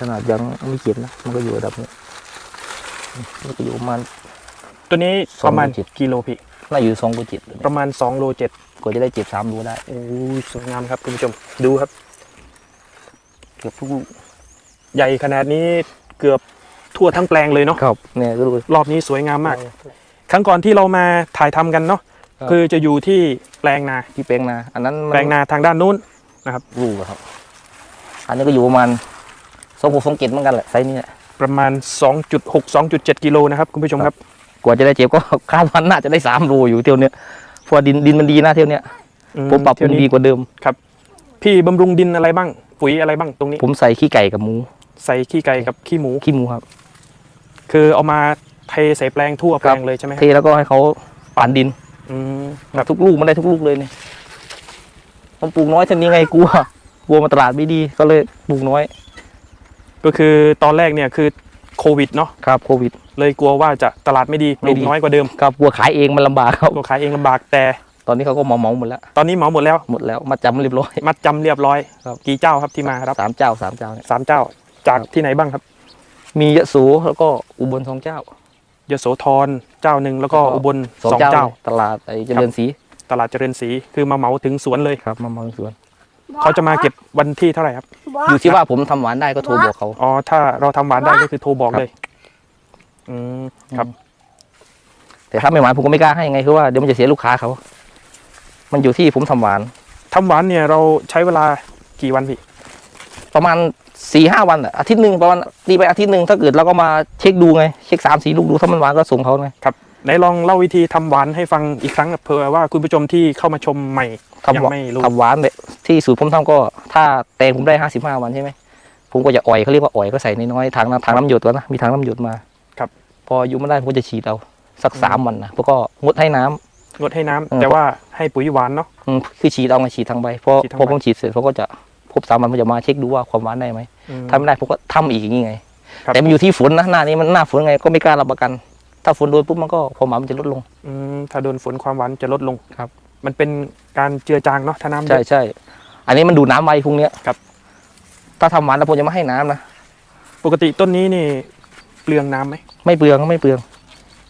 ขนาดยังไม่เขียนนะมันก็อยู่ระดับนี้มันก็อยู่ประมาณ ตัวนี้สองประมาณโลเจ็ดกิโลพี่น่าอยู่สองกุจิตประมาณ2โลเจ็ดกว่าจะได้เจ็บสามรูได้โอ้ยสวยงามครับคุณผู้ชมดูครับ เกือบทุกลูกใหญ่ขนาดนี้เกือบทั่วทั้งแปลงเลยเนาะครับเนี่ยก็ดูรอบนี้สวยงามมาก ครั้งก่อนที่เรามาถ่ายทำกันเนาะครับคือจะอยู่ที่แปลงนาที่แปลงนา อันนั้นมัแปลงนาทางด้านนู้นลูกอะครับ อันนี้ก็อยู่ประมาณ สองหกสองเจ็ดเหมือนกันแหละไซส์นี้แหละประมาณ 2.6 2.7 กิโลนะครับคุณผู้ชมครับ กว่าจะได้เจ็บก็คาดวันน่าจะได้สามรูอยู่เที่ยวเนี้ยเพราะว่าดินดินมันดีนะเที่ยวเนี้ยอืผมปรับปรุงเที่ยวดีนี้กว่าเดิมพี่บำรุงดินอะไรบ้าง ปุ๋ยอะไรบ้างตรงนี้ ผมใส่ขี้ไก่กับหมู ใส่ขี้ไก่กับขี้หมูขี้หมูครับ คือเอามาเทใส่แปลงทั่วแปลงเลยใช่ไหมคเทรับแล้วก็ให้เขาปั่นดินอืมครับทุกลูกมันได้ทุกลูกเลยเนี่ยผมปลูกน้อยเท่านี้ไงกลัวกลัวมาตลาดไม่ดีก็เลยปลูกน้อย ก็คือตอนแรกเนี่ยคือโควิดเนาะครับโควิด เลยกลัวว่าจะตลาดไม่ดีปไม่ลูกดี น้อยกว่าเดิมครับกลัวขายเองมันลำบากครับก็ขายเองลำบากแต่ ตอนนี้เขาก็เหมาเหมาหมดแล้ว ตอนนี้เหมาหมดแล้วหมดแล้วมาจำเรียบร้อย มัดจำเรียบร้อย ครับ กี่เจ้าครับที่มารับสามเจ้าสามเจ้าเนี่ยสามเจ้าจากครับที่ไหนบ้างครับมียะโสแล้วก็อุบลสองเจ้ายโสธรเจ้าหนึ่งแล้วก็แล้วก็อุบลสองสองเจ้าเจ้า ตลาดไอ้เจริญศรีตลาดเจริญศรีคือมาเหมาถึงสวนเลย ครับมาเมืองสวน เขาจะมาเก็บวันที่เท่าไหร่ครับ อยู่ที่ว่าผมทำหวานได้ก็โทรบอกเขา อ๋อ ถ้าเราทำหวานได้ก็คือโทรบอกเลย อืม ครับ แต่ถ้าไม่หวานผมก็ไม่กล้าให้ไงคือว่าเดี๋ยวมันจะเสียลูกค้าเขา มันอยู่ที่ผมทำหวาน ทำหวานเนี่ยเราใช้เวลากี่วันพี่ ประมาณสี่ห้าวันอะอาทิตย์หนึ่งประมาณตีไปอาทิตย์หนึ่งถ้าเกิดเราก็มาเช็คดูไง เช็คสามสี่ลูกดูถ้ามันหวานก็ส่งเขาไง ไหนลองเล่าวิธีทำหวานให้ฟังอีกครั้งเผื่อว่าคุณผู้ชมที่เข้ามาชมใหม่ทำหวานยังไม่รู้ทำหวานแบบที่สูตรผมทำก็ ถ้าแตงผมได้ห้าสิบห้าวันใช่ไหมผมก็จะอ่อยเขาเรียกว่าอ่อยก็ใส่น้อยๆทางน้ำทางน้ำหยดก่อนนะมีทางน้ำหยดมาครับ พออายุไม่ได้ผมก็จะฉีดเอาสักสามวันนะแล้วก็งดให้น้ำงดให้น้ำเออแต่ว่าให้ปุ๋ยหวานเนาะอืมคือฉีดเอาไงฉีดทางใบพอฉีดทางพอใบผมฉีดเสร็จเขาก็จะครบสามวันผมจะมาเช็คดูว่าความหวานได้ไหมอืมถ้าไม่ได้ผมก็ทำอีกอย่างนี้ไงครับแต่มันอยู่ที่ฝนนะหน้านี้มันหน้าฝนไงก็ไม่กล้ารับประกัน ถ้าฝนโดนปุ๊บมันก็ความหวานมันจะลดลง อืมถ้าโดนฝนความหวานจะลดลงครับ มันเป็นการเจือจางเนาะถ้าน้ำเยใช่อะ ใช่อันนี้มันดูดน้ำไวพวกเนี้ยครับ ถ้าทำหวานแล้วผมจะไม่ให้น้ำนะปกติต้นนี้นี่เปลืองน้ำไหม ไม่เปลืองไม่เปลือง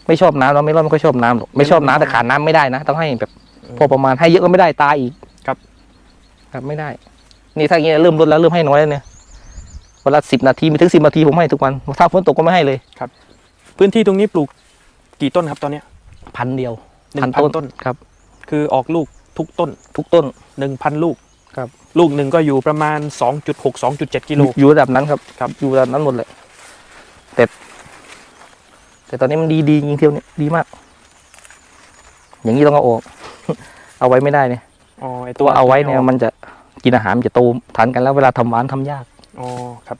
ไม่ชอบน้ำเราไม่ร้อนไม่ค่อยชอบน้ำหรอกไม่ชอบน้ำแต่ขาดน้ำไม่ได้นะต้องให้แบบอืมพอประมาณให้เยอะก็ไม่ได้ตายอีกครับ ครับไม่ได้ นี่ถ้าอย่างนี้เริ่มลดแล้วเริ่มให้น้อยแล้วเนี่ยเวลาสิบนาทีไม่ถึงสิบนาทีผมให้ทุกวันถ้าฝนตกก็ไม่ให้เลย พื้นที่ตรงนี้ปลูก กี่ต้นครับตอนเนี้ย พันเดียวหนึ่งพันต้นครับ คือออกลูกทุกต้น ทุกต้นหนึ่งพันลูกครับ ลูกหนึ่งก็อยู่ประมาณ2.6 2.7กิโลอยู่ระดับนั้นครับครับอยู่ระดับนั้นหมดเลยแต่แต่ตอนนี้มันดีดีจริงเที่ยวนี้ดีมาก อย่างนี้ต้องเอาออก เอาไว้ไม่ได้เนี่ยอ๋อไอตัวเอาไว้เนี่ยมันจะกินอาหารมันจะโตทันกันแล้วเวลาทำหวานทำยากอ๋อครับ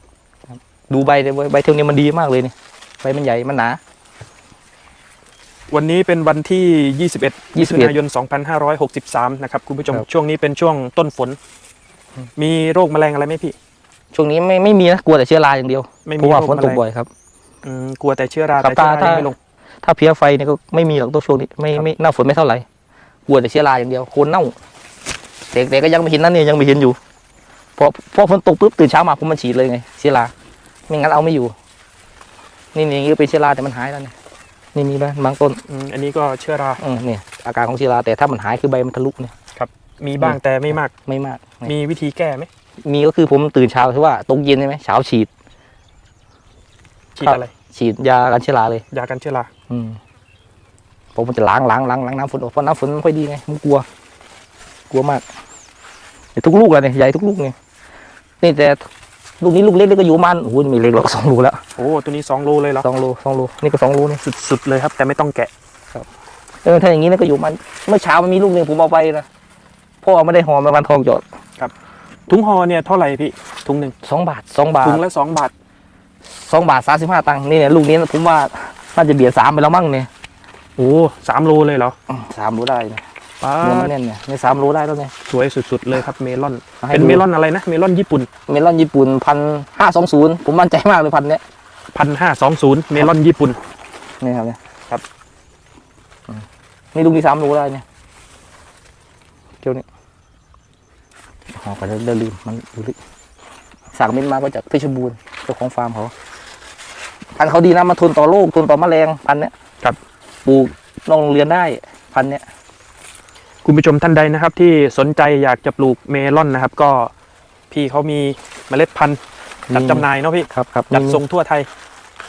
ดูใบเลยเว้ยใบเที่ยวนี้มันดีมากเลยเนี่ยใบมันใหญ่มันหนา วันนี้เป็นวันที่ 21 มิถุ21นายน 2563 นะครับคุณผู้ชมครับช่วงนี้เป็นช่วงต้นฝน มีโรคแมลงอะไรไหมพี่ ช่วงนี้ไม่ไม่มีนะกลัวแต่เชื้อราอย่างเดียวไม่เพมีราะว่าโรคฝนแมตลกงบ่อยครับอืมกลัวแต่เชื้อราครับแต่เชื้อราถ้ายังไม่ลง ถ้าเพี้ยไฟเนี่ยก็ไม่มีหรอกตัวช่วงนี้ไม่ครับไม่หน้าฝนไม่เท่าไหร่กลัวแต่เชื้อราอย่างเดียวโคนเน่าเด็กๆก็ยังไม่เห็นนั่นเนี่ยยังไม่เห็นอยู่พอพอฝนตกปุ๊บตื่นเช้ามาผมมันฉีดเลยไงเชื้อราไม่งั้นเอาไม่อยู่ นี่นี่ก็เป็นเชื้อราแต่มันหายแล้วเนี่ย นี่มีบ้างบางต้นอืมอันนี้ก็เชื้อราอืมเนี่ยอาการของเชื้อราแต่ถ้ามันหายคือใบมันทะลุเนี่ยมีบ้างแต่ไม่มากไม่มาก มีวิธีแก้ไหมมีก็คือผมตื่นเช้าคือว่าตกเย็นใช่ไหมเช้าฉีดฉีดครับอะไรฉีดยากันเชื้อราเลย ยากันเชื้อราอืมผมมันจะล้างล้างล้างล้างน้ำฝนออกเพราะน้ำฝนมันไม่ค่อยดีไงมันกลัว กลัวมากใหญ่ทุกลูกเลยเนี่ยใหญ่ทุกลูกเนี่ยนี่แต่ ลูกนี้ลูกเล็กๆก็อยู่ประมันโอ้โหมีเล็กหรอกสองลูกแล้วโอ้ตัวนี้2โลเลยเหรอสองลูสองลูนี่ก็สองลูนี่สุดๆเลยครับ แต่ไม่ต้องแกะเออถ้าอย่างนี้นะก็อยู่มันเมื่อเช้ามันมีลูกหนึ่งผมเอาไปนะพ่อไม่ได้หอมมาวันทองจอดถุงห่อเนี่ยเท่าไหร่พี่ถุงหนึ่งสองบาทสองบาทถุงละสองบาทสองบาทสามสิบห้าตังค์นี่เนี่ยลูกนี้นะผมว่าน่าจะเบียดสามไปแล้วมั้งเนี่ยโอ้สามโลเลยเหรออืมสามรู้ได้เนี่ย ป้าเนื้อมันแน่นเนี่ยในสามรู้ได้แล้วเนี่ยสวยสุดๆเลยครับเมลอนาให้เป็นดูเมลอนอะไรนะ เมลอนญี่ปุ่น เมลอนญี่ปุ่นพันห้าสองศูนย์ผมมั่นใจมากเลยพันเนี้ยพันห้าสองศูนย์เมลอนญี่ปุ่น นี่ครับเนี่ยครับอืมนี่ลูกที่สามรู้ได้เนี่ยเที่ยวนี้อ๋อก็จะเดินลืมมันดูลึกสั่งเม็ดมาก็จากเพชรบูรณ์เจ้าของฟาร์มเขาพันธุ์เขาดีนะมาทนต่อโรคทนต่อแมลงพันธุ์เนี้ยครับปลูกนอกโรงเรียนได้พันธุ์เนี้ย คุณผู้ชมท่านใดนะครับ ที่สนใจอยากจะปลูกเมลอนนะครับ ก็พี่เขามีเมล็ดพันธุ์จัดจำหน่ายเนาะพี่ครับครับจัดส่งทั่วไทย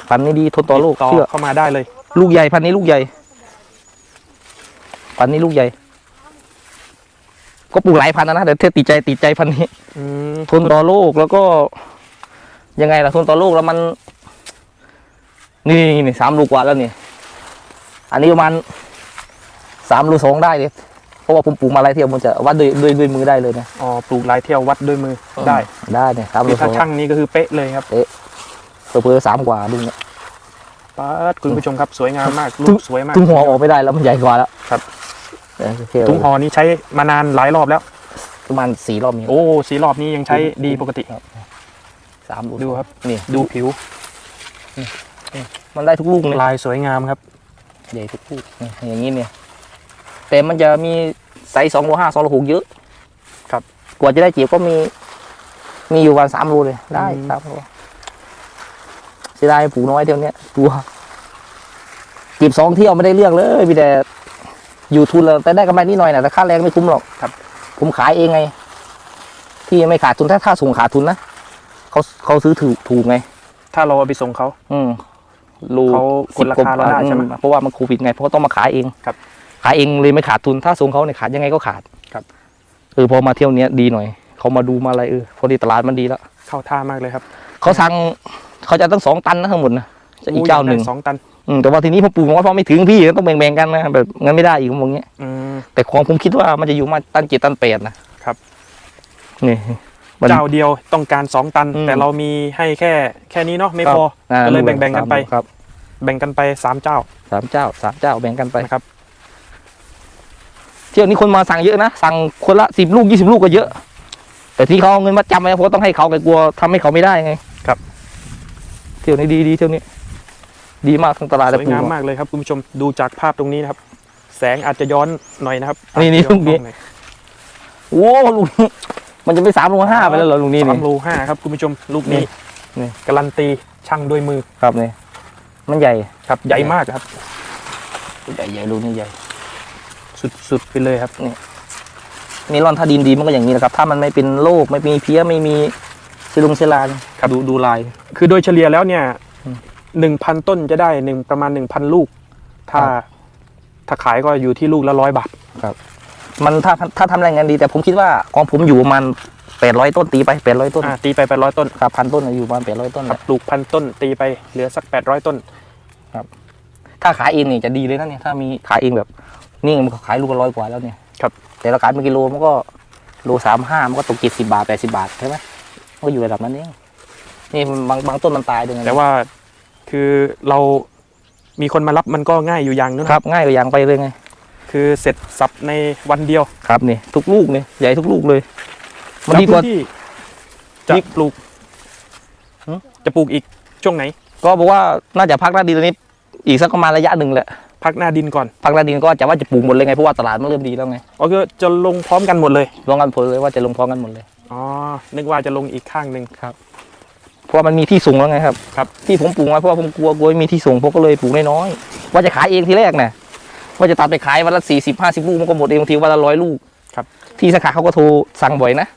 พันธุ์นี้ดีทนต่อโรคต่อเชื่อเข้ามาได้เลย ลูกใหญ่พันธุ์นี้ลูกใหญ่ พันธุ์นี้ลูกใหญ่ ก็ปลูกหลายพันธุ์นะแต่เท่ติดใจติดใจพันธุ์นี้อืมทนต่อโรคแล้วก็ ยังไงล่ะทนต่อโรคแล้วมัน นี่นี่นี่สามลูกกว่าแล้วนี่ อันนี้ประมาณสามลูกสองได้เลย เพราะว่าผมปลูกมาหลายเที่ยวมันจะวัดด้วยด้วยด้วยมือได้เลยนะอ๋อปลูกหลายเที่ยววัดด้วยมือได้ได้เนี่ยสามคืลูอกสถ้าองช่างนี้ก็คือเป๊ะเลยครับเผื่อๆสามกว่าลุงเนี่ยป๊าดคุณผู้ชมครับสวยงามมากทุลูกกสวยมากตุ้งหัวออกไม่ได้แล้วมันใหญ่กว่าแล้วครับเออโอเคถุงห่อนี้ใช้มานานหลายรอบแล้วประมาณสี่รอบนี้โอ้สีรอบนี้ยังใช้ดีปกติสามลูกดูครับนี่ดูผิวมันได้ทุกลูกเลยลายสวยงามครับใหญ่ทุกลูกนี่อย่างนี้เนี่ย แต่มันจะมีไซส์สองโลห้าสองโลหกเยอะ ครับ กว่าจะได้จีบก็มี มีอยู่วันสามโลเลย ได้อืมสามโลเสียดายปลูกน้อยเที่ยวเนี้ยตัวจีบสองเที่ยวไม่ได้เรื่องเลยมีแต่อยู่ทุนแล้วแต่ได้กำไรนิดหน่อยนะแต่ค่าแรงไม่คุ้มหรอกครับ ผมขายเองไง ที่ไม่ขาดทุนถ้าค่าส่งขาดทุนนะเขาเขาซื้อถูกถูกไง ถ้าเราเอาไปส่งเขา อืมรูเขากดราคาเราได้ใช่ไหมอืเพราะว่ามันโควิดไงเพราะเขาต้องมาขายเองครับ ขายเองเลยไม่ขาดทุนถ้าส่งเขาเนี่ยขาดยังไงก็ขาดครับเออพอมาเที่ยวเนี้ยดีหน่อยเขามาดูมาอะไรเออพอดีตลาดมันดีแล้วเข้าท่ามากเลยครับเขาสั่งเขาจะตั้งสองตันนะทั้งหมดนะจะอีกเจ้าหนึ่งโยได้สองตันอืมแต่ว่าทีนี้ผมปลูกน้อยเพราะไม่ถึงพี่ต้องแบ่งๆกันนะแบบงั้นไม่ได้อีกผมบอกเงี้ยอืมแต่ของผมคิดว่ามันจะอยู่มาตันเจ็ดตันแปดนะครับนี่มันเจ้าเดียวต้องการสองตันอืมแต่เรามีให้แค่แค่นี้เนาะไม่ครับพออ่าก็เลยแบ่งๆกันไปครับ แบ่งกันไปสามเจ้าสามเจ้าสามเจ้าแบ่งกันไปนะครับเที่ยวนี้คนมาสั่งเยอะนะ สั่งคนละสิบลูกยี่สิบลูกก็เยอะ แต่ที่เขาเอาเงินมาจำไว้เพราะต้องให้เขาไงกลัวทำให้เขาไม่ได้ไงครับ เที่ยวนี้ดีดีเที่ยวนี้ ดีมากทั้งตลาดสและวยปลูงามกมากเลยครับคุณผู้ชมดูจากภาพตรงนี้นะครับ แสงอาจจะย้อนหน่อยนะครับนี่นี่อาจจะย้อลูกนี้หอยโอ้ลูกนี้มันจะไปสามโลห้าไปแล้วเหรอลูกนี้สานี่มโลห้าครับคุณผู้ชมลูกนี้นี่การันตีช่างด้วยมือครับนี่มันใหญ่ครับใหญ่มากครับ ใหญ่ใหญ่ลูกนี้ใหญ่ สุดๆไปเลยครับเมลอนถ้าดินดีมันก็อย่างนี้นะครับ ถ้ามันไม่เป็นโรคไม่มีเพี้ยไม่มีเชื้อลงเชื้อราเนี่ยครับดูดูลาย คือโดยเฉลี่ยแล้วเนี่ยอืมหนึ่งพันต้นจะได้หนึ่งประมาณหนึ่งพันลูก ถ้าครับถ้าขายก็อยู่ที่ลูกละร้อยบาทมันถ้าถ้าทำอะไรงานดี แต่ผมคิดว่าของผมอยู่ประมาณแปดร้อยต้นตีไปแปดร้อยต้นอ่าตีไปแปดร้อยต้นครับพันต้นน่ะอยู่ประมาณแปดร้อยต้นคแหรับละปลูกพันต้นตีไปเหลือสักแปดร้อยต้นถ้าขายเองนี่จะดีเลยนะเนี่ยถ้ามีขายเองแบบ นี่มันก็ขายลูกละร้อยกว่าแล้วเนี่ยครับ แต่เราขายเป็นกิโลมันก็โลสามห้ามันก็ตกเจ็ดสิบาทแปดสิบาทใช่ไหมมันก็อยู่ระดับนั้นเองนี่บางบางต้นมันตายด้วยไงแต่ว่าคือเรามีคนมารับมันก็ง่ายอยู่อย่างนึงครับ ง่ายกว่าอย่างไปเลยไง คือเสร็จสับในวันเดียวครับนี่ทุกลูกนี่ใหญ่ทุกลูกเลย มันแล้วดีกว่าพื้นที่จะดีปลูกหือจะปลูกอีกช่วงไหน ก็บอกว่าน่าจะพักหน้าดินตอนนี้ อีกสักประมาณระยะหนึ่งแหละ พักหน้าดินก่อน พักหน้าดินก็จะว่าจะปลูกหมดเลยไงเพราะว่าตลาดมันเริ่มดีแล้วไงก็คือจะลงพร้อมกันหมดเลยลงกันผลเลยว่าจะลงพร้อมกันหมดเลยอ๋อนึกว่าจะลงอีกข้างหนึ่งเพราะว่ามันมีที่สูงแล้วไงครับครับที่ผมปลูกไว้เพราะว่าผมกลัวกลัวไม่มีที่สูงผมก็เลยปลูกน้อยๆว่าจะขายเองทีแรกน่ะว่าจะตัดไปขายวันละสี่สิบห้าสิบลูกมันก็หมดเองบางทีวันละร้อยลูกครับที่สาขาเขาก็โทรสั่งบ่อยนะ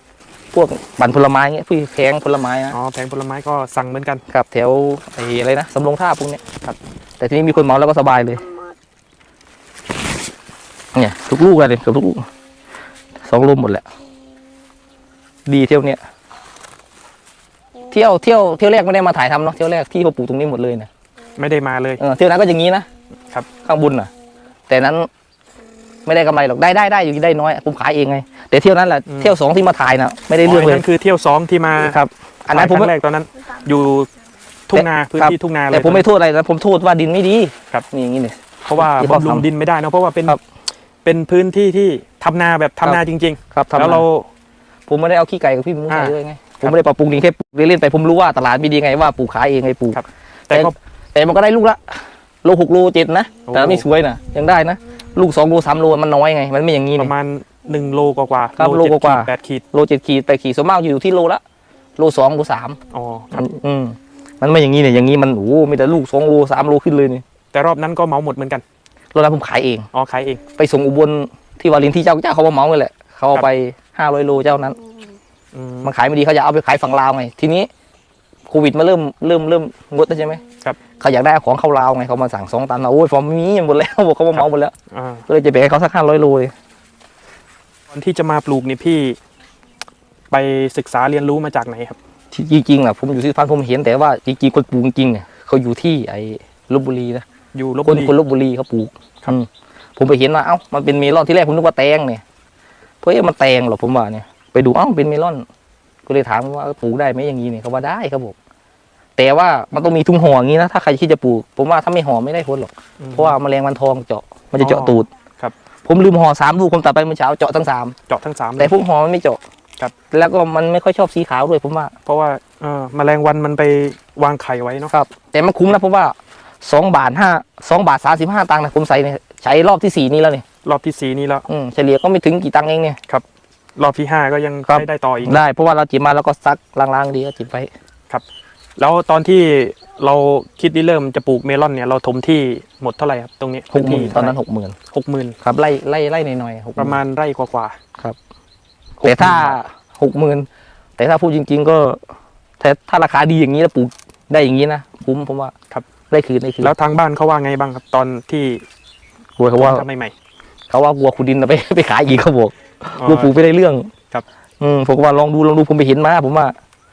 พวกบันผลไม้เงี้ยพี่แพงผลไม้นะอ๋อแผงผลไม้ก็สั่งเหมือนกันครับแถวไอ้อะไรนะสำโรงท่าพวกเนี้ยครับแต่ทีนี้มีคนเหมาแล้วก็สบายเลย เนี่ย ทุกลูกเลยเกือบทุกลูกสองลูกหมดแหละ ดีเที่ยวเนี้ยเที่ยวเที่ยวเที่ยวแรกไม่ได้มาถ่ายทำเนาะเที่ยวแรกที่เขาปลูกตรงนี้หมดเลยนะไม่ได้มาเลยเออเที่ยวนั้นก็อย่างนี้นะครับ ข้างบนน่ะ แต่นั้นไม่ได้กำไรหรอกได้ได้ได้อยู่ได้น้อยผมขายเองไงแต่เที่ยวนั้นแหละเที่ยวสองที่มาถ่ายน่ะไม่ได้เรื่องเลยนั่นคือเที่ยวสองที่มาครับ อันนั้นผมครั้ไม่งแรกตอนนั้น อยู่ทุ่งนาพื้นที่ทุ่งนาเลยแต่ผมไม่โทษอะไรนะผมโทษว่าดินไม่ดีครับนี่อย่างนี้เลยเพราะว่าที่เขาบำรุงทำดินไม่ได้นะเพราะว่าเป็นครับ เป็นพื้นที่ที่ทำนาแบบทำนาจริง ครับๆ ทำแล้วเรา ผมไม่ได้เอาขี้ไก่กับพี่มุ้งใส่อ่าด้วยไงผมไม่ได้ปรับปรุงดินแค่ปลูกเล่นๆไปผมรู้ว่าตลาดไม่ดีไงว่าปลูกขายเองไงปลูก ครับ แต่ก็ แต่มันก็ได้ลูกละโลหกโลเจ็ดนะ โอ้ แต่ไม่สวยนะยังได้นะ ลูกสองโลสามโลมันน้อยไง มันไม่อย่างนี้ปนี่ ระมาณหนึ่งโลกว่าๆครับโลเจ็ดกว่าขีดแปดขีดโลเจ็ดขีดแปดขีดส่วนมากอยู่ที่โลละโลสองโลสามอ๋อมันอืมมันไม่อย่างนี้เนี่ยอย่างนี้มันโอ้โหมีแต่ลูกสองโลสามโลขึ้นเลยนี่แต่รอบนั้นก็เหมาหมดเหมือนกัน รถนั้นผมขายเอง อ๋อขายเอง ไปส่งอุบลที่วารินที่เจ้าเจ้าเขามาเหมาเลยแหละเขาเอาไปห้าร้อยโลเจ้านั้นอืมมันขายไม่ดีเขาอยากเอาไปขายฝั่งลาวไง ทีนี้โควิดมาเริ่มเริ่มเริ่มงดแล้วใช่ไหมครับเขาอยากได้ของเข้าลาวไงเขามาสั่งสองตันเอาโอ้ยฟอร์มมีหมดแล้วบอกเขามาเหมาหมดแล้วอ่าก็เลยจะแบ่งให้เขาสักห้าร้อยโลเลยตอนที่จะมาปลูกนี่พี่ ไปศึกษาเรียนรู้มาจากไหนครับที่จริงๆอะผมอยู่ที่พันธุ์ผมเห็นแต่ว่าจริงๆคนปลูกจริงๆเนี่ยเขาอยู่ที่ไอ้ลบบุรีนะ อยู่ลบคบุนรีคนลบบุรีเขาปลูกครับอืมผมไปเห็นว่าเอ้ามันเป็นเมลอนที่แรกผมนึกว่าแตงเนี่ยเพราะเอ๊ะมันแตงเหรอผมว่าเนี่ยไปดูเอ้าเป็นเมลอน ก็เลยถามว่าเออปลูกได้ไหมอย่างนี้เนี่ยเขาว่าได้ครับผมแต่ว่ามันต้องมีทุ่งห่ออย่างนี้นะถ้าใครคิดจะปลูก ผมว่าถ้าไม่ห่อไม่ได้ผลหรอกอืม เพราะว่าแมลงวันทองเจาะมันจะเจาะอ๋อตูดครับ ผมลืมห่อสามลูกผมตัดไปเมื่อเช้าเจาะทั้งสาม เจาะทั้งสามเลแต่ย พวกห่อมันไม่เจาะครับ แล้วก็มันไม่ค่อยชอบสีขาวด้วยผมว่า เพราะว่าเออแมลงวันมันไปวางไข่ไว้เนาะครับแต่มันคุ้มนะเพราะว่า สองบาทห้าสองบาทสามสิบห้าตังค์นะผมใส่เนี่ยใช้รอบที่สี่นี้แล้วเนี่ยรอบที่สี่นี่แล้วอืมเฉลี่ยก็ไม่ถึงกี่ตังค์เองเนี่ย รอบที่ห้าก็ยังครับ ได้ได้ต่ออีก ได้เพราะว่าเราจิบมาแล้วก็ซักล้างๆดีก็จิบไปแล้วตอนที่เราคิดที่เริ่มจะปลูกเมลอนเนี่ยเราถมที่หมดเท่าไหร่ครับตรงนี้หกหมื่นตอนนั้นหกหมื่นหกหมื่นครับไล่ไล่ไล่หน่อยๆหกหประมาณไร่กว่าครับๆแต่ถ้าหกหมื่นหกหมื่นแต่ถ้าพูดจริง ๆ ก็แต่ถ้าราคาดีอย่างนี้แล้วปลูกได้อย่างนี้นะคุ้มผมว่าครับ ได้คืนได้คืนแล้วทางบ้านเขาว่าไงบ้างครับตอนที่กลัวเขาว่าทำใหม่เขาว่ากลัวคุณดินเอาไปไปขายอีกเขาบอกๆกลัวปลูกไม่ได้เรื่องครับ อืมผมก็ว่าลองดูลองดูผมไปเห็นมาผมว่า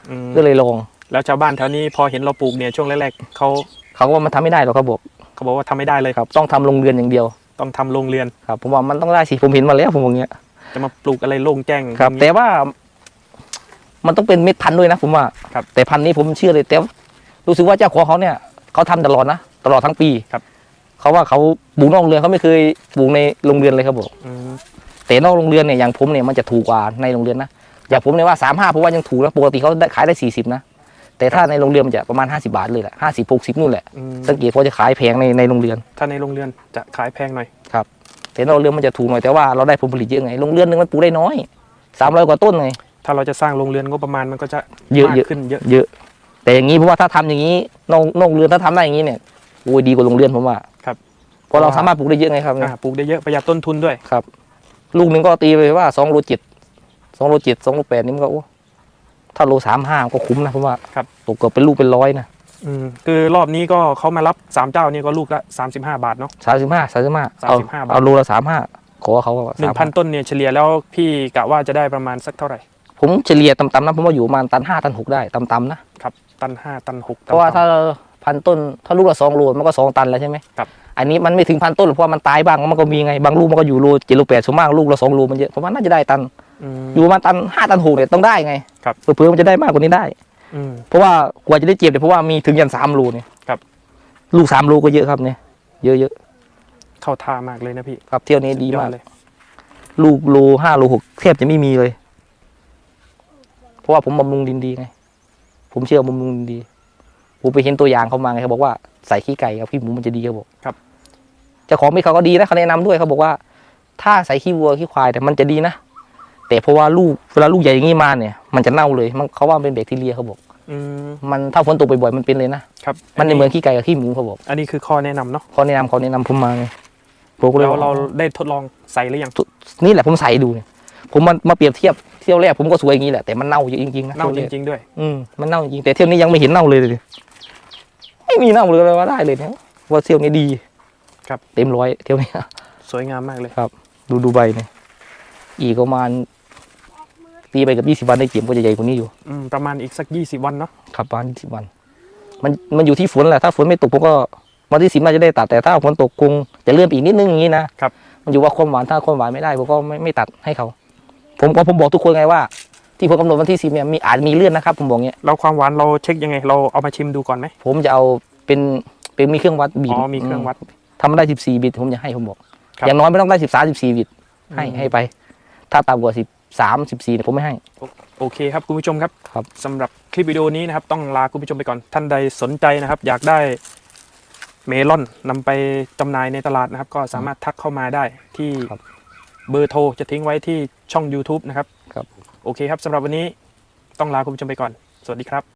อืมก็เลยลอง แล้วชาวบ้านแถวนี้พอเห็นเราปลูกเนี่ยช่วงแรกๆเขาเขาก็ว่ามันทำไม่ได้หรอกเขาบอกเขาบอกว่าทำไม่ได้เลยครับ ต้องทำโรงเรือนอย่างเดียว ต้องทำโรงเรือนครับผมว่ามันต้องได้สิผมเห็นมาแล้วผมบอกเงี้ยจะมาปลูกอะไรโล่งแจ้งครับอย่างนี้แต่ว่า มันต้องเป็นเม็ดพันธุ์ด้วยนะผมว่าครับแต่พันธุ์นี้ผมเชื่อเลยแต่รู้สึกว่าเจ้าของเขาเนี่ย เขาทำตลอดนะตลอดทั้งปีครับ เขาว่าเขาปลูกนอกโรงเรือนเขาไม่เคยปลูกในโรงเรือนเลยครับผมอืมแต่นอกโรงเรือนเนี่ยอย่างผมเนี่ยมันจะถูกกว่าในโรงเรือนนะอย่างผมเนี่ยว่าสามห้าผมว่ายังถูกนะปกติเขาได้ขายได้สี่สิบนะแต่ถ้าในโรงเรือนมันจะประมาณห้าสิบาทเลยแหละห้าสิบหกสิบนู่นแหละอืมสังเกตเขาจะขายแพงในในโรงเรือน ถ้าในโรงเรือนจะขายแพงหน่อยแต่นอกโรงเรือนมันจะถูกหน่อยแต่ว่าเราได้ผลผลิตเยอะไงโรงเรือนหนึงมันปลูกได้น้อยสามร้อยกว่าต้นไงถ้าเราจะสร้างโรงเรือนงบประมาณมันก็จะเยอะมากเยอะขึ้นเยอะเยอะ แต่อย่างนี้เพราะว่าถ้าทำอย่างนี้นอกนอกโรงเรือนถ้าทำได้อย่างนี้เนี่ยโอ้ยดีกว่าโรงเรือนผมว่าครับเพราะเราสามารถปลูกได้เยอะไงครับอ่าปลูกได้เยอะประหยัดต้นทุนด้วยครับ ลูกหนึ่งก็ตีไปว่าสองโลเจ็ดสองโลเจ็ดสองโลแปดนี่มันก็โอ้ถ้าโลสามห้าก็คุ้มนะผมว่าครับตกเกือบเป็นลูกเป็นร้อยนะอืมคือรอบนี้ก็เขามารับสามเจ้านี่ก็ลูกละ35บาทเนาะสามสิบห้าสามสิบห้าสามสิบห้าบาทเอาโลละสามห้าขอเขาหนึ่งพันต้นเนี่ยเฉลี่ยแล้วพี่กะว่าจะได้ประมาณสักเท่าไหร่ ผมเฉลี่ยต่ำๆนะผมว่าอยู่ประมาณตันห้าตันหกได้ต่ำๆนะครับ ตันห้าตันหกเพราะว่าถ้าพันต้นถ้าลูกละสองโลมันก็สองตันแล้วใช่ไหมครับอันนี้มันไม่ถึงพันต้นหรอกเพราะว่ามันตายบ้างมันก็มีไงบางลูกมันก็อยู่โลเจ็ดโลแปดส่วนมากลูกละสองโลมันเยอะผมว่าน่าจะได้ตันอืมอยู่ประมาณตันห้าตันหกเนี่ยต้องได้ไงครับเผื่อๆมันจะได้มากกว่านี้ได้อืมเพราะว่ากว่าจะได้เจ็บเนี่ยเพราะว่ามีถึงยันสามโลเนี่ยครับลูกสามโลก็เยอะครับเนี่ยเยอะเข้าท่ามากเลยนะพี่ๆครับเที่ยวนี้ดีสุยอมากเลย ลูกโลห้าโลหกแทบจะไม่มีเลย เพราะว่าผมบำรุงดินดีไง ผมเชื่อบำรุงดินดี ผมไปเห็นตัวอย่างเขามาไงเขาบอกว่าใส่ขี้ไก่กับขี้หมูมันจะดีเขาบอกครับเจ้าของไม่เขาก็ดีนะเขาแนะนำด้วยเขาบอกว่า ถ้าใส่ขี้วัวขี้ควายแต่ยมันจะดีนะแต่เพราะว่าลูกเวลาลูกใหญ่อย่างนี้มาเนี่ย มันจะเน่าเลยมันเขาว่ามันเป็นแบคทีเรียเขาบอกอืมมันถ้าฝนตกบ่อยๆมันเป็นเลยนะครับ มันในเหมือนขี้ไก่กับขี้หมูเขาบอก อันนี้คือข้อแนะนำเนาะเขาแนะนำเขาแนะนำผมมาไงผมก็เลยแล้วว่าเราได้ทดลองใส่หรือยังนี่แหละผมใส่ดูเนี่ยผมมามาเปรียบเทียบเที่ยวแรกผมก็สวยอย่างนี้แหละแต่มันเน่าเยอะจริงๆนะเน่าจที่ยวแกริงๆด้วย อืมมันเน่าจริงแต่เที่ยวนี้ยังไม่เห็นเน่าเลยเลยไม่มีเน่าเลยว่าได้เลยเนี่ยว่าเที่ยวนี้ดี ครับเต็มร้อยเที่ยวนี้สวยงามมากเลยดูดูใบเนี่ยอีกประมาณตีไปกับยี่สิบ20วันได้เก็บก็จะใหญ่กว่านี้อยู่อืมประมาณอีกสัก20วันเนาะครับประมาณยี่สิบวัน มันมันอยู่ที่ฝนแหละถ้าฝนไม่ตกผมก็วันที่สิบน่าจะได้ตัดแต่ถ้าฝนตกคงจะเลื่อนไปอีกนิดนึงอย่างนี้นะครับ มันอยู่ว่าความหวานถ้าความหวานไม่ได้ผมก็ไม่ไม่ตัดให้เขา ผมก็ผมบอกทุกคนไงว่า ที่ผมกำหนดวันที่สิบเนี่ยมีอาจมีเลื่อนนะครับ ผมบอกเงี้ยแล้วความหวานเราเช็คยังไง เราเอามาชิมดูก่อนไหมผมจะเอาเป็นเป็นมีเครื่องวัดบีอ๋บอมีเครื่องวัดทำได้สิบสี่บิตผมจะให้ผมบอก ครับอย่างน้อยไม่ต้องได้สิบสามสิบสี่บิตให้อืม ให้ไป ถ้าต่ำกว่าสิบสามสิบสี่ผมไม่ให้ โอเคครับคุณผู้ชมครับครับ สำหรับคลิปวิดีโอนี้นะครับต้องลาคุณผู้ชมไปก่อนท่านใดสนใจนะครับ อยากได้เมลอนนำไปจำหน่ายในตลาดนะครับ ก็สามารถทักเข้ามาได้ที่ครับ เบอร์โทรจะทิ้งไว้ที่ช่อง YouTube นะครับ ครับ โอเคครับสำหรับวันนี้ต้องลาคุณผู้ชมไปก่อน สวัสดีครับ